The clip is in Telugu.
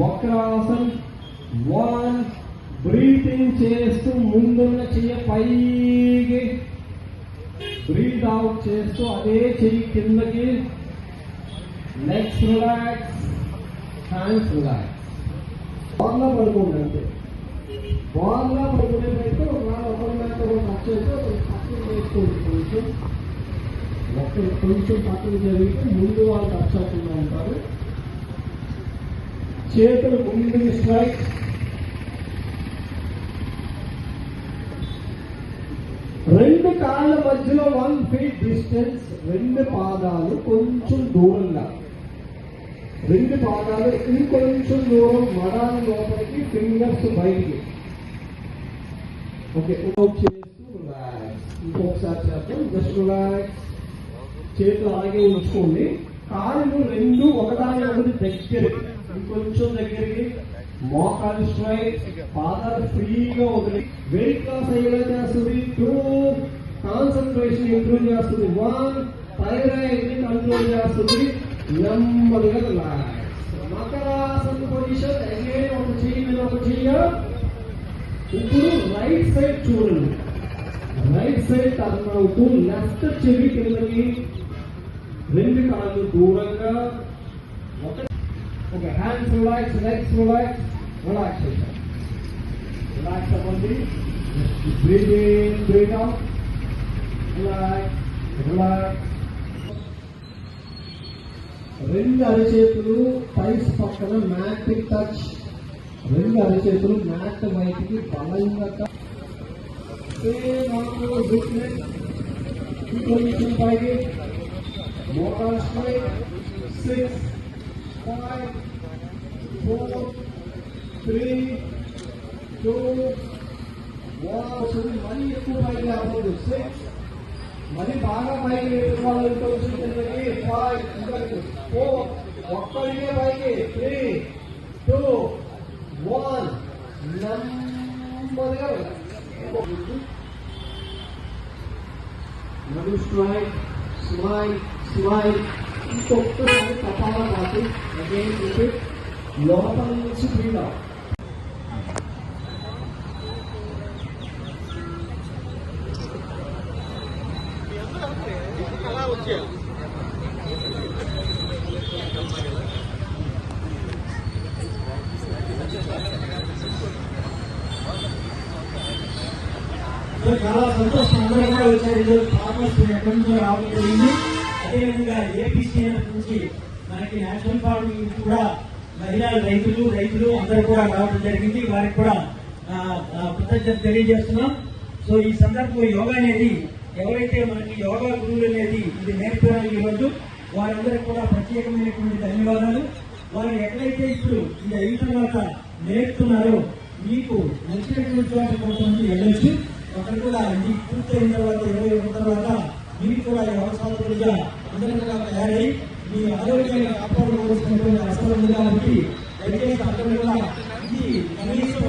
వక్రాసన్ వన్ బ్రీతింగ్ చేస్తూ ముందున్న చెయ్య పైకి బ్రీత్ అవుట్ చేస్తూ అదే చెయ్యి కిందకి నెక్స్ట్ రిలాక్స్ హ్యాండ్స్ రిలాక్స్. బాగా పడుకోండి అంతే. బాగా పడుకునేటైతే పెట్టి ఒక నాలుగు ఒకరి మీద ఒకరు టచ్ చేస్తే పక్కన వేసుకోండి కొంచెం. ఒకరు కొంచెం పక్కన జరిగితే ముందు వాళ్ళు టచ్ అవ్వకుండా ఉంటారు. చేతులు ముందుకి స్ట్రైక్. రెండు కాళ్ళ మధ్యలో వన్ ఫీట్ డిస్టెన్స్ రెండు పాదాలు కొంచెం దూరంగా. రెండు పాదాలు ఇంకొంచెం దూరం మడాల లోపలికి ఫింగర్స్ బయటికి. ఓకే చేస్తూ రిలాక్స్ ఇంకొకసారి చేద్దాం. జస్ట్ రిలాక్స్ చేతులు అలాగే ఉంచుకోండి. కాళ్ళు రెండు ఒకదాని ఒకటి దగ్గరికి ఇంకొంచెం దగ్గరికి. మోకాలు స్ట్రైట్ పాదాలు ఫ్రీగా వదిలి. వెయిట్ లాస్ అయ్యేలా చేస్తుంది. టూ కాన్సన్ట్రేషన్ ఇంప్రూవ్ చేస్తుంది. వన్ థైరాయిడ్ని కంట్రోల్ చేస్తుంది? నెమ్మదిగా మకరాసన పొజిషన్ అగైన్ ఒక చెయ్యి మీద ఒక చెయ్య ఇప్పుడు రైట్ సైడ్ చూడండి. రైట్ సైడ్ టర్న్ అవుతూ లెఫ్ట్ చెవి కిందకి రెండు కాళ్ళు దూరంగా ఒక okay hands relax legs relax relax relax అవ్వండి breathe in breathe out relax relax రెండు అరచేతులు పైస్ పక్కన మ్యాట్ టచ్ రెండు అరచేతులు మ్యాట్ వైపుకి బలంగా touch. Same arm weakness. Intonation పైకి Walker Street, six, five, four, three, two, one. So the money is two by the six. Money baga by the one into eight, five, four, Walker here by the three, two, one. Number. Another strike. కపాల పాటు అగైన్ రిపీట్ లోపల నుంచి బ్రీత్ అవుట్ సో చాలా సంతోషం అందరూ కూడా వచ్చారు ఈరోజు ఫార్మర్స్ ఎక్కడి నుంచో రావడం జరిగింది అదేవిధంగా ఏపీసీఎన్ నుంచి మనకి నేషనల్ ఫార్మింగ్ కూడా మహిళా రైతులు రైతులు అందరూ కూడా రావడం జరిగింది. వారికి కూడా ఆ, కృతజ్ఞత తెలియజేస్తున్నాం. సో ఈ సందర్భంలో యోగా అనేది ఎవరైతే మనకి యోగా గురువులు అనేది ఇది నేర్పారో ఈ రోజు వారందరికీ కూడా ప్రత్యేకమైనటువంటి ధన్యవాదాలు. వారు ఎక్కడైతే ఇప్పుడు ఇది అయిన తర్వాత నేర్పుతున్నారో మీకు నచ్చినటువంటి చోట కొంతమంది వెళ్ళొచ్చు. అక్కడ కూడా ఇది పూర్తయిన తర్వాత ఇరవై ఒకటి తర్వాత మీరు కూడా వ్యవసాయకులుగా అందరిగా తయారై మీ ఆరోగ్యాన్ని కాపాడుకోవాల్సినటువంటి అవసరం ఉంది కాబట్టి దయచేసి అందరూ కూడా ఇది కనీసం